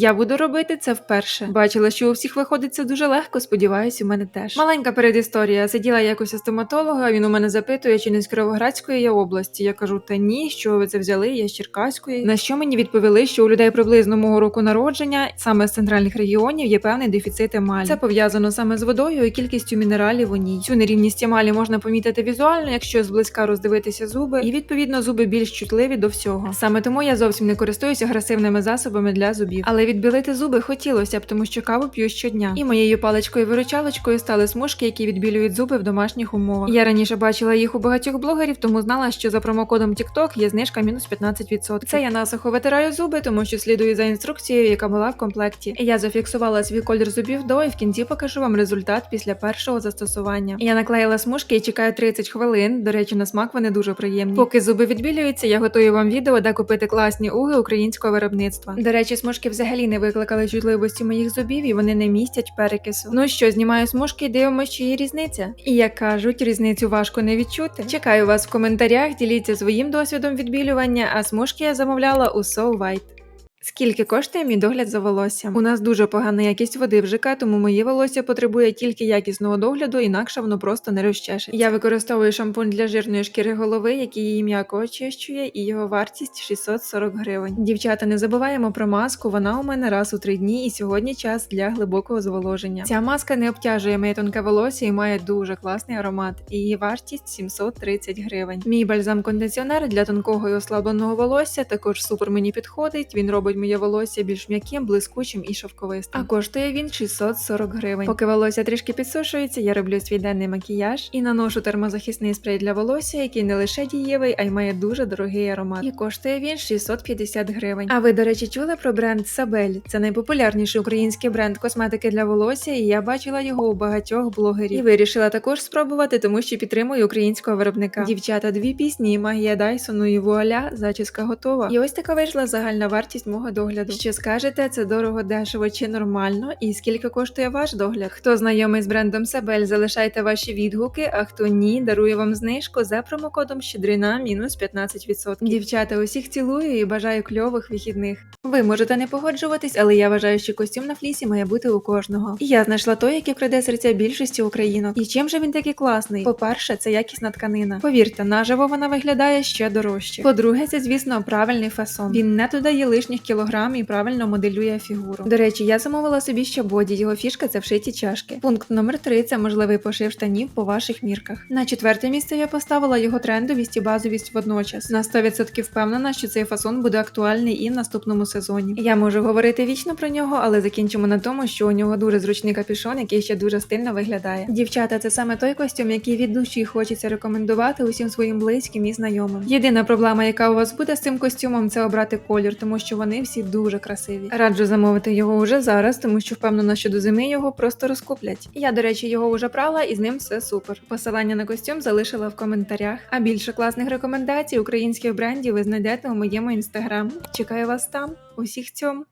Я буду робити це вперше. Бачила, що у всіх виходить це дуже легко, сподіваюсь, у мене теж. Маленька передісторія. Сиділа якось у стоматолога, він у мене запитує, чи не з Кіровоградської я області. Я кажу, та ні, що ви це взяли, я з Черкаської. На що мені відповіли, що у людей приблизно мого року народження, саме з центральних регіонів, є певний дефіцит емалі. Це пов'язано саме з водою і кількістю мінералів у ній. Цю нерівність емалі можна помітити візуально, якщо зблизька роздивитися зуби, і відповідно зуби більш чутливі до всього. Саме тому я зовсім не користуюся агресивними засобами для зубів. Але відбілити зуби хотілося б, тому що каву п'ю щодня. І моєю паличкою-виручалочкою стали смужки, які відбілюють зуби в домашніх умовах. Я раніше бачила їх у багатьох блогерів, тому знала, що за промокодом TikTok є знижка мінус 15%. Це я насухо витираю зуби, тому що слідую за інструкцією, яка була в комплекті. Я зафіксувала свій колір зубів до і в кінці покажу вам результат після першого застосування. Я наклеїла смужки і чекаю 30 хвилин. До речі, на смак вони дуже приємні. Поки зуби відбілюються, я готую вам відео, де купити класні уги українського виробництва. До речі, смужки взагалі не викликали чутливості моїх зубів і вони не містять перекису. Ну що, знімаю смужки і дивимося, чи є різниця. І як кажуть, різницю важко не відчути. Чекаю вас в коментарях, діліться своїм досвідом відбілювання, а смужки я замовляла у So White. Скільки коштує мій догляд за волоссям? У нас дуже погана якість води в ЖК, тому моє волосся потребує тільки якісного догляду, інакше воно просто не розчешеться. Я використовую шампунь для жирної шкіри голови, який її м'яко очищує, і його вартість 640 гривень. Дівчата, не забуваємо про маску. Вона у мене раз у три дні, і сьогодні час для глибокого зволоження. Ця маска не обтяжує моє тонке волосся і має дуже класний аромат. Її вартість 730 гривень. Мій бальзам-кондиціонер для тонкого і ослабленого волосся також супер мені підходить. Він робить моє волосся більш м'яким, блискучим і шовковистим. А коштує він 640 гривень. Поки волосся трішки підсушується, я роблю свій денний макіяж і наношу термозахисний спрей для волосся, який не лише дієвий, а й має дуже дорогий аромат. І коштує він 650 гривень. А ви, до речі, чули про бренд Сабель? Це найпопулярніший український бренд косметики для волосся, і я бачила його у багатьох блогерів. І вирішила також спробувати, тому що підтримую українського виробника. Дівчата, дві пісні, магія Дайсону і вуаля, зачіска готова. І ось така вийшла загальна вартість мого догляду. Що скажете, це дорого, дешево чи нормально? І скільки коштує ваш догляд? Хто знайомий з брендом Сабель, залишайте ваші відгуки, а хто ні, дарую вам знижку за промокодом Щедрина мінус 15%. Дівчата, усіх цілую і бажаю кльових вихідних. Ви можете не погоджуватись, але я вважаю, що костюм на флісі має бути у кожного. І я знайшла той, який вкраде серця більшості українок. І чим же він такий класний? По-перше, це якісна тканина. Повірте, наживо вона виглядає ще дорожче. По-друге, це звісно правильний фасон. Він не додає лишніх кілограм і правильно моделює фігуру. До речі, я замовила собі ще боді. Його фішка це вшиті чашки. Пункт номер 3 це можливий пошив штанів по ваших мірках. На четверте місце я поставила його трендовість і базовість водночас. На 100% впевнена, що цей фасон буде актуальний і в наступному сезоні. Я можу говорити вічно про нього, але закінчимо на тому, що у нього дуже зручний капюшон, який ще дуже стильно виглядає. Дівчата, це саме той костюм, який від душі хочеться рекомендувати усім своїм близьким і знайомим. Єдина проблема, яка у вас буде з цим костюмом, це обрати колір, тому що вони всі дуже красиві. Раджу замовити його уже зараз, тому що впевнена, що до зими його просто розкуплять. Я, до речі, його вже прала і з ним все супер. Посилання на костюм залишила в коментарях. А більше класних рекомендацій українських брендів ви знайдете у моєму інстаграм. Чекаю вас там. Усіх цьому.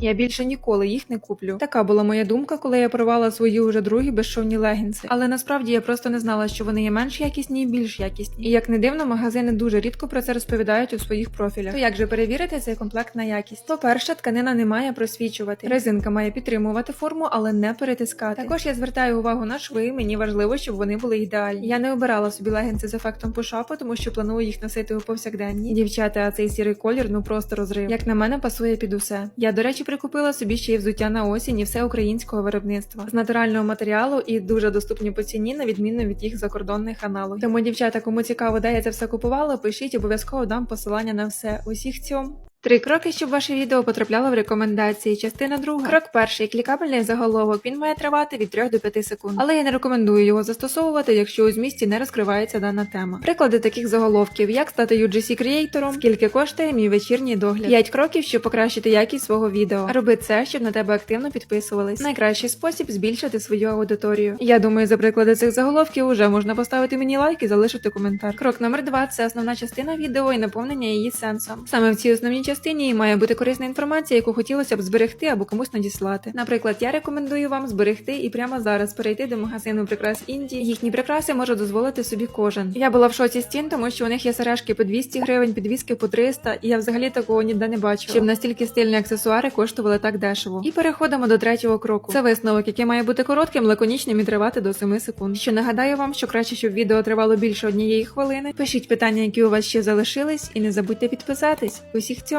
Я більше ніколи їх не куплю. Така була моя думка, коли я порвала свої уже другі безшовні легінси. Але насправді я просто не знала, що вони є менш якісні і більш якісні. І як не дивно, магазини дуже рідко про це розповідають у своїх профілях. То як же перевірити цей комплект на якість? По-перше, тканина не має просвічувати. Резинка має підтримувати форму, але не перетискати. Також я звертаю увагу на шви. Мені важливо, щоб вони були ідеальні. Я не обирала собі легінси з ефектом пушапу, тому що планую їх носити у повсякденні. Дівчата, а цей сірий колір ну просто розрив. Як на мене, пасує під усе. Я, до речі, прикупила собі ще й взуття на осінь і все українського виробництва з натурального матеріалу і дуже доступні по ціні, на відміну від їх закордонних аналогів. Тому, дівчата, кому цікаво, де я це все купувала, пишіть, обов'язково дам посилання на все. Усіх цьом. Три кроки, щоб ваше відео потрапляло в рекомендації. Частина друга. Крок перший. Клікабельний заголовок. Він має тривати від 3 до 5 секунд. Але я не рекомендую його застосовувати, якщо у змісті не розкривається дана тема. Приклади таких заголовків: як стати UGC креатором, скільки коштує мій вечірній догляд. 5 кроків, щоб покращити якість свого відео. Роби це, щоб на тебе активно підписувались. Найкращий спосіб збільшити свою аудиторію. Я думаю, за приклади цих заголовків уже можна поставити мені лайк і залишити коментар. Крок номер 2 – це основна частина відео і наповнення її сенсом. Саме в цій основній частині має бути корисна інформація, яку хотілося б зберегти або комусь надіслати. Наприклад, я рекомендую вам зберегти і прямо зараз перейти до магазину прикрас Індії. Їхні прикраси може дозволити собі кожен. Я була в шоці з цін, тому що у них є сережки по 200 гривень, підвіски по 300, і я взагалі такого ніде не бачила. Щоб настільки стильні аксесуари коштували так дешево. І переходимо до третього кроку. Це висновок, який має бути коротким, лаконічним і тривати до 7 секунд. Що нагадаю вам, що краще, щоб відео тривало більше однієї хвилини. Пишіть питання, які у вас ще залишились, і не забудьте підписатись. Усіх цьом!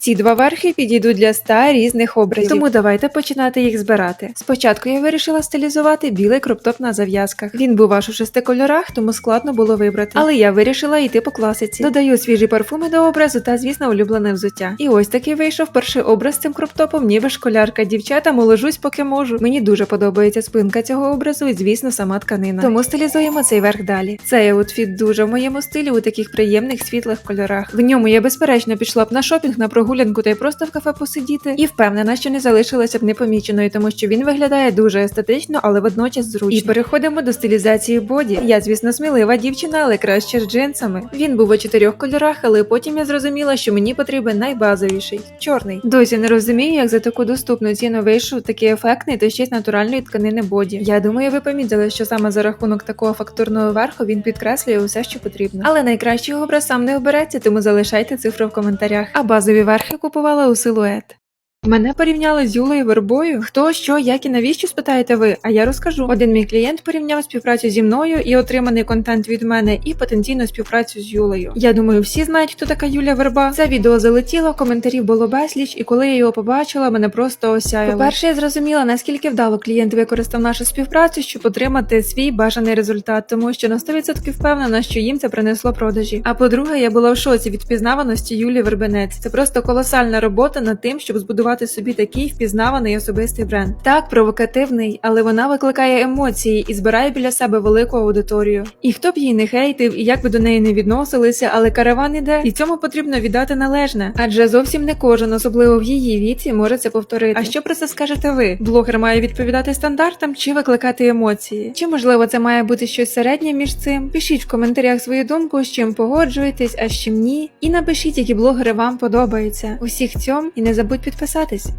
Ці два верхи підійдуть для 100 різних образів, тому давайте починати їх збирати. Спочатку я вирішила стилізувати білий кроптоп на зав'язках. Він був аж у шести кольорах, тому складно було вибрати. Але я вирішила йти по класиці. Додаю свіжі парфуми до образу та, звісно, улюблене взуття. І ось такий вийшов перший образ з цим кроптопом, ніби школярка. Дівчата моложусь, поки можу. Мені дуже подобається спинка цього образу, і звісно, сама тканина. Тому стилізуємо цей верх далі. Цей аутфіт дуже в моєму стилі у таких приємних світлих кольорах. В ньому я безперечно пішла б на шопінг на прогулянку та й просто в кафе посидіти. І впевнена, що не залишилася б непоміченою, тому що він виглядає дуже естетично, але водночас зручно. І переходимо до стилізації боді. Я, звісно, смілива дівчина, але краще з джинсами. Він був у чотирьох кольорах, але потім я зрозуміла, що мені потрібен найбазовіший чорний. Досі не розумію, як за таку доступну ціну вийшов такий ефектний та ще й з натуральної тканини боді. Я думаю, ви помітили, що саме за рахунок такого фактурного верху він підкреслює усе, що потрібно. Але найкращий образ сам не обереться, тому залишайте цифру в коментарях. А базові верхи купувала у силует. Мене порівняли з Юлею Вербою. Хто, що, як і навіщо спитаєте ви? А я розкажу. Один мій клієнт порівняв співпрацю зі мною і отриманий контент від мене, і потенційну співпрацю з Юлею. Я думаю, всі знають, хто така Юля Верба. Це відео залетіло, коментарів було безліч, і коли я його побачила, мене просто осяяло. По-перше, я зрозуміла, наскільки вдало клієнт використав нашу співпрацю, щоб отримати свій бажаний результат, тому що на 100% впевнена, що їм це принесло продажі. А по-друге, я була в шоці від впізнаваності Юлі Вербенець. Це просто колосальна робота над тим, щоб збудувати собі такий впізнаваний особистий бренд. Так, провокативний, але вона викликає емоції і збирає біля себе велику аудиторію. І хто б її не хейтив, і як би до неї не відносилися, але караван іде, і цьому потрібно віддати належне. Адже зовсім не кожен, особливо в її віці, може це повторити. А що про це скажете ви? Блогер має відповідати стандартам чи викликати емоції? Чи можливо це має бути щось середнє між цим? Пишіть в коментарях свою думку, з чим погоджуєтесь, а з чим ні. І напишіть, які блогери вам подобаються. Усіх цьом і не забудь підписатись.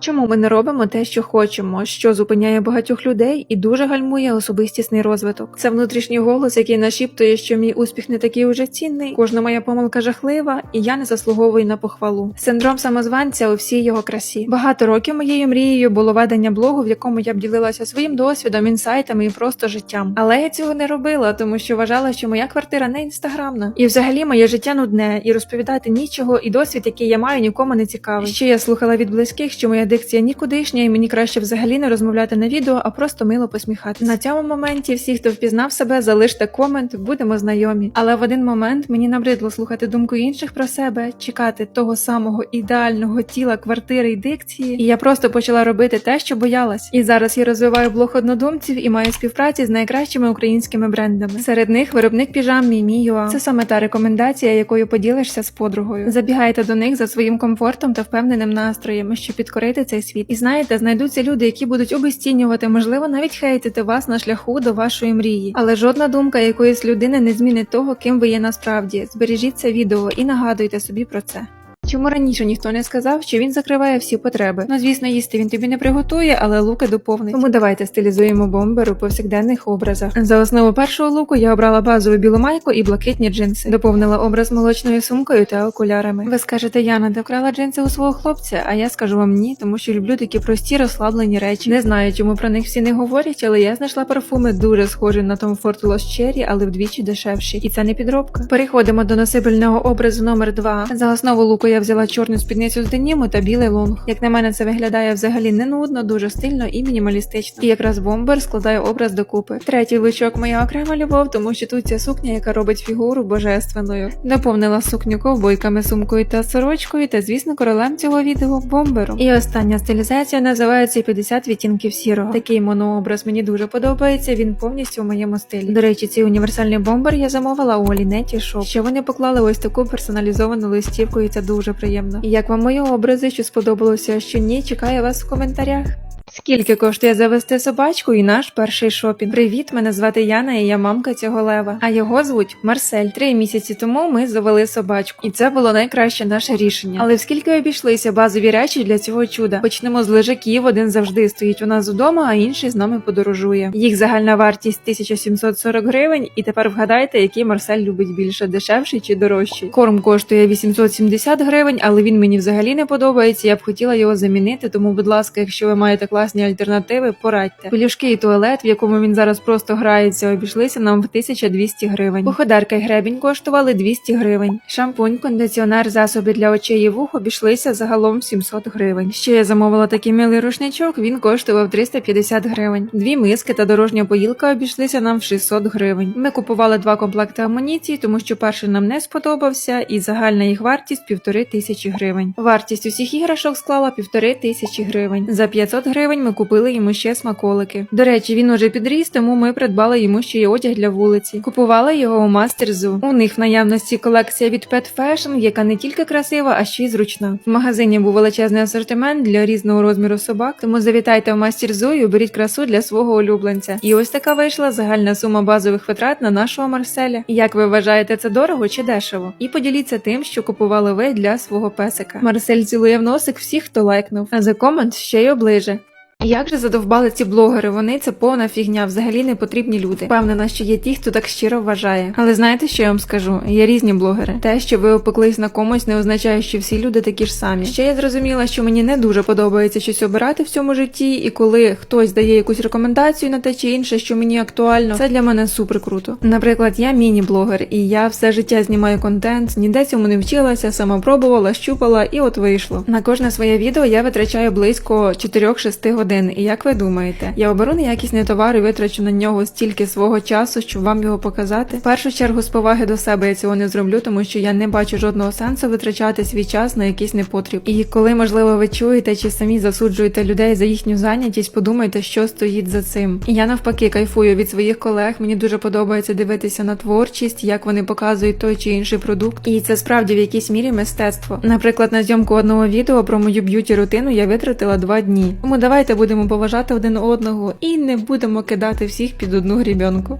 Чому ми не робимо те, що хочемо, що зупиняє багатьох людей і дуже гальмує особистісний розвиток? Це внутрішній голос, який нашіптує, що мій успіх не такий уже цінний, кожна моя помилка жахлива, і я не заслуговую на похвалу. Синдром самозванця у всій його красі. Багато років моєю мрією було ведення блогу, в якому я б ділилася своїм досвідом, інсайтами і просто життям. Але я цього не робила, тому що вважала, що моя квартира не інстаграмна. І взагалі моє життя нудне, і розповідати нічого, і досвід, який я маю, нікому не цікавий. Ще я слухала від близьких, що моя дикція нікудишня, і мені краще взагалі не розмовляти на відео, а просто мило посміхатися. На цьому моменті всі, хто впізнав себе, залиште комент, будемо знайомі. Але в один момент мені набридло слухати думку інших про себе, чекати того самого ідеального тіла, квартири і дикції. І я просто почала робити те, що боялась. І зараз я розвиваю блог однодумців і маю співпраці з найкращими українськими брендами. Серед них виробник піжам Міміюа. Це саме та рекомендація, якою поділишся з подругою. Забігайте до них за своїм комфортом та впевненим настроєм, щоб підкорити цей світ. І знаєте, знайдуться люди, які будуть обесцінювати, можливо, навіть хейтити вас на шляху до вашої мрії. Але жодна думка якоїсь людини не змінить того, ким ви є насправді. Збережіть це відео і нагадуйте собі про це. Чому раніше ніхто не сказав, що він закриває всі потреби? Ну, звісно, їсти він тобі не приготує, але луки доповнить. Тому давайте стилізуємо бомбер у повсякденних образах. За основу першого луку я обрала базову білу майку і блакитні джинси. Доповнила образ молочною сумкою та окулярами. Ви скажете, Яна, ти вкрала джинси у свого хлопця? А я скажу вам ні, тому що люблю такі прості розслаблені речі. Не знаю, чому про них всі не говорять, але я знайшла парфуми дуже схожі на Tom Ford Lost Cherry, але вдвічі дешевші. І це не підробка. Переходимо до носибельного образу номер 2 За основу луку я взяла чорну спідницю з деніму та білий лонг. Як на мене, це виглядає взагалі не нудно, дуже стильно і мінімалістично. І якраз бомбер складає образ докупи. Третій лучок моя окрема любов, тому що тут ця сукня, яка робить фігуру божественною. Доповнила сукню ковбойками, сумкою та сорочкою, та звісно, королем цього відео бомбером. І остання стилізація називається 50 відтінків сірого. Такий монообраз мені дуже подобається. Він повністю в моєму стилі. До речі, цей універсальний бомбер я замовила у Олінеті Шоп. Ще вони поклали ось таку персоналізовану листівку, і це дуже приємно. І як вам мої образи, що сподобалося, що ні, чекаю вас в коментарях. Скільки коштує завести собачку і наш перший шопінг? Привіт, мене звати Яна, і я мамка цього лева. А його звуть Марсель. Три місяці тому ми завели собачку, і це було найкраще наше рішення. Але скільки обійшлися базові речі для цього чуда? Почнемо з лежаків. Один завжди стоїть у нас вдома, а інший з нами подорожує. Їх загальна вартість 1740 гривень. І тепер вгадайте, який Марсель любить більше дешевший чи дорожчий. Корм коштує 870 гривень, але він мені взагалі не подобається. Я б хотіла його замінити. Тому, будь ласка, якщо ви маєте класні альтернативи, порадьте. Пелюшки і туалет, в якому він зараз просто грається, обійшлися нам в 1200 гривень. Походарка й гребінь коштували 200 гривень. Шампунь, кондиціонер, засоби для очей і вух обійшлися загалом 700 гривень. Ще я замовила такий милий рушничок. Він коштував 350 гривень. Дві миски та дорожня поїлка обійшлися нам в 600 гривень. Ми купували два комплекти амуніції, тому що перший нам не сподобався, і загальна їх вартість півтори тисячі гривень. Вартість усіх іграшок склала півтори тисячі гривень. За 500 гривень ми купили йому ще смаколики. До речі, він уже підріс, тому ми придбали йому ще й одяг для вулиці. Купували його у мастерзу. У них в наявності колекція від Pet Fashion, яка не тільки красива, а ще й зручна. В магазині був величезний асортимент для різного розміру собак, тому завітайте в мастерзу і оберіть красу для свого улюбленця. І ось така вийшла загальна сума базових витрат на нашого Марселя. Як ви вважаєте, це дорого чи дешево? І поділіться тим, що купували ви для свого песика. Марсель цілує в носик всіх, хто лайкнув, а за комент ще й оближе. Як же задовбали ці блогери? Вони це повна фігня, взагалі не потрібні люди. Впевнена, що є ті, хто так щиро вважає. Але знаєте, що я вам скажу? Є різні блогери. Те, що ви опеклись на комусь, не означає, що всі люди такі ж самі. Ще я зрозуміла, що мені не дуже подобається щось обирати в цьому житті, і коли хтось дає якусь рекомендацію на те чи інше, що мені актуально, це для мене супер круто. Наприклад, я міні-блогер, і я все життя знімаю контент, ніде цьому не вчилася, сама пробувала, щупала, і от вийшло. На кожне своє відео я витрачаю близько 4-6 годин. І як ви думаєте, я оберу неякісний товар і витрачу на нього стільки свого часу, щоб вам його показати? В першу чергу з поваги до себе я цього не зроблю, тому що я не бачу жодного сенсу витрачати свій час на якийсь непотріб. І коли можливо ви чуєте чи самі засуджуєте людей за їхню зайнятість, подумайте, що стоїть за цим. І я навпаки кайфую від своїх колег. Мені дуже подобається дивитися на творчість, як вони показують той чи інший продукт. І це справді в якійсь мірі мистецтво. Наприклад, на зйомку одного відео про мою б'юті рутину я витратила два дні. Тому давайте будемо поважати один одного і не будемо кидати всіх під одну грібенку.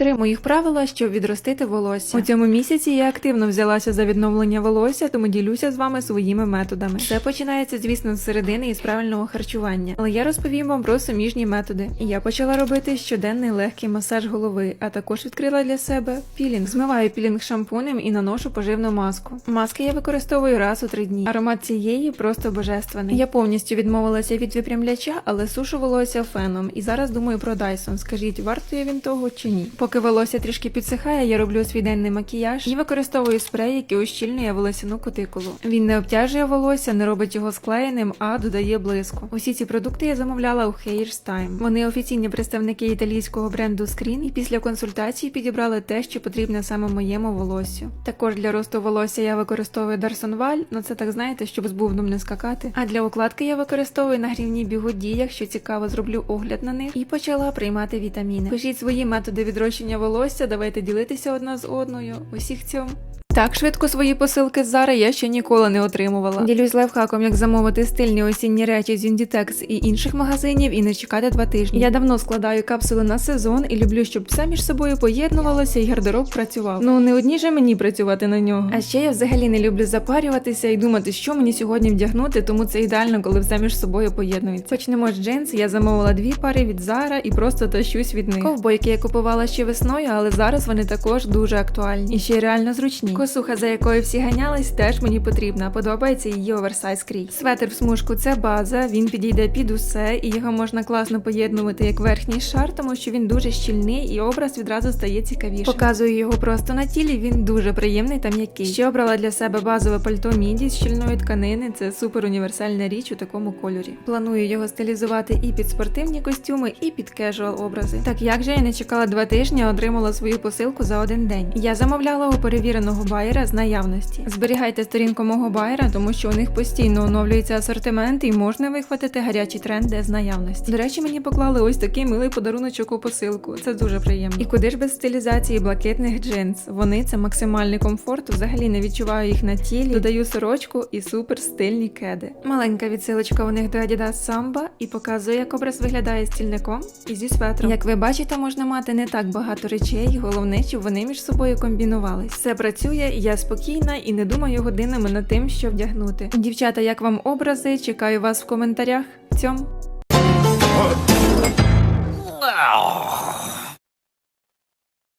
Три моїх правила, щоб відростити волосся. У цьому місяці я активно взялася за відновлення волосся, тому ділюся з вами своїми методами. Все починається, звісно, з середини і з правильного харчування, але я розповім вам про суміжні методи. Я почала робити щоденний легкий масаж голови, а також відкрила для себе пілінг. Змиваю пілінг шампунем і наношу поживну маску. Маски я використовую раз у три дні. Аромат цієї просто божественний. Я повністю відмовилася від випрямляча, але сушу волосся феном. І зараз думаю про Dyson. Скажіть, вартує він того чи ні? Поки волосся трішки підсихає, я роблю свій денний макіяж і використовую спрей, який ущільнює волосяну кутикулу. Він не обтяжує волосся, не робить його склеєним, а додає блиску. Усі ці продукти я замовляла у Hairstime. Вони офіційні представники італійського бренду Screen і після консультації підібрали те, що потрібне саме моєму волосю. Також для росту волосся я використовую Darson Val, ну це так знаєте, щоб з бувном не скакати. А для укладки я використовую нагрівні бігуді, якщо цікаво, зроблю огляд на них і почала приймати вітаміни. Пишіть свої методи відрощення волосся, давайте ділитися одна з одною. Усіх цьому. Так швидко свої посилки з Zara я ще ніколи не отримувала. Ділюсь лайфхаком, як замовити стильні осінні речі з Inditex і інших магазинів і не чекати два тижні. Я давно складаю капсули на сезон і люблю, щоб все між собою поєднувалося і гардероб працював. Ну не одні же мені працювати на нього. А ще я взагалі не люблю запарюватися і думати, що мені сьогодні вдягнути, тому це ідеально, коли все між собою поєднується. Почнемо з джинс. Я замовила дві пари від Zara і просто тащусь від них. Ковбойки я купувала ще весною, але зараз вони також дуже актуальні і ще й реально зручні. Косуха, за якою всі ганялись, теж мені потрібна. Подобається її оверсайз крій. Светр в смужку це база. Він підійде під усе, і його можна класно поєднувати як верхній шар, тому що він дуже щільний і образ відразу стає цікавішим. Показую його просто на тілі. Він дуже приємний та м'який. Ще обрала для себе базове пальто міді з щільної тканини. Це супер універсальна річ у такому кольорі. Планую його стилізувати і під спортивні костюми, і під кежуал образи. Так як же я не чекала два тижні, отримала свою посилку за один день. Я замовляла у перевіреного байера з наявності. Зберігайте сторінку мого байера, тому що у них постійно оновлюється асортимент і можна вихватити гарячі тренди з наявності. До речі, мені поклали ось такий милий подаруночок у посилку. Це дуже приємно. І куди ж без стилізації блакитних джинс? Вони це максимальний комфорт. Взагалі не відчуваю їх на тілі. Додаю сорочку і супер стильні кеди. Маленька відсилочка у них до Adidas Samba і показує, як образ виглядає з цільником і зі светром. Як ви бачите, можна мати не так багато речей. Головне, щоб вони між собою комбінувались. Все працює, я спокійна і не думаю годинами над тим, що вдягнути. Дівчата, як вам образи? Чекаю вас в коментарях. Цьом.